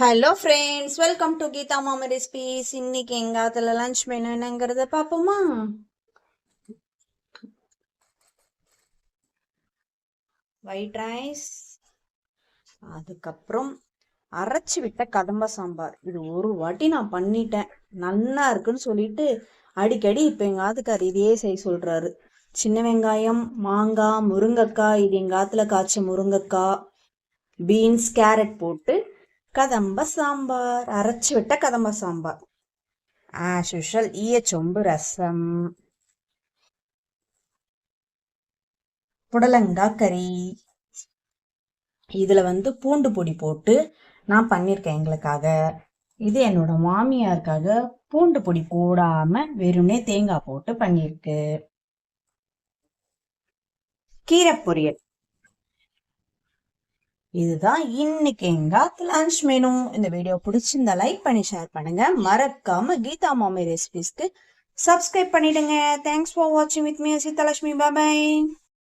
Hello friends welcome to Geetha Mami recipes இன்னைக்கு எங்காத்துல lunch menu என்னங்கிறத பார்ப்போமா? ஒயிட் ரைஸ் அதுக்கப்புறம் அரைச்சி விட்ட கதம்ப சாம்பார். இது ஒரு வாட்டி நான் பண்ணிட்டேன். நல்லா இருக்குன்னு சொல்லிட்டு அடிக்கடி இப்போ எங்கள் ஆத்துக்கார் இதையே செய்ய சொல்கிறாரு சின்ன வெங்காயம் மாங்காய் முருங்கைக்காய் இது எங்கள் ஆற்றுல காய்ச்ச முருங்கக்காய் பீன்ஸ் கேரட் போட்டு கதம்ப சாம்பார். அரைச்சி விட்ட கதம்ப சாம்பார். ஆஸ் யூஷுவல் ஈய சொம்பு ரசம். புடலங்காய் கறி. இதுல வந்து பூண்டு பொடி போட்டு நான் பண்ணியிருக்கேன் எங்களுக்காக. இது என்னோட மாமியாருக்காக பூண்டு பொடி போடாம வெறும்னே தேங்காய் போட்டு பண்ணியிருக்கு. கீரை பொரியல். இதுதான் இன்னைக்கு எங்க லஞ்ச் மெனு இந்த வீடியோ பிடிச்சிருந்தா லைக் பண்ணி ஷேர் பண்ணுங்க. மறக்காம கீதா மாமி ரெசிபிஸ்க்கு சப்ஸ்கிரைப் பண்ணிடுங்க. தேங்க்ஸ் ஃபார் வாட்சிங் வித் மீ சீதாலட்சுமி பாபாய்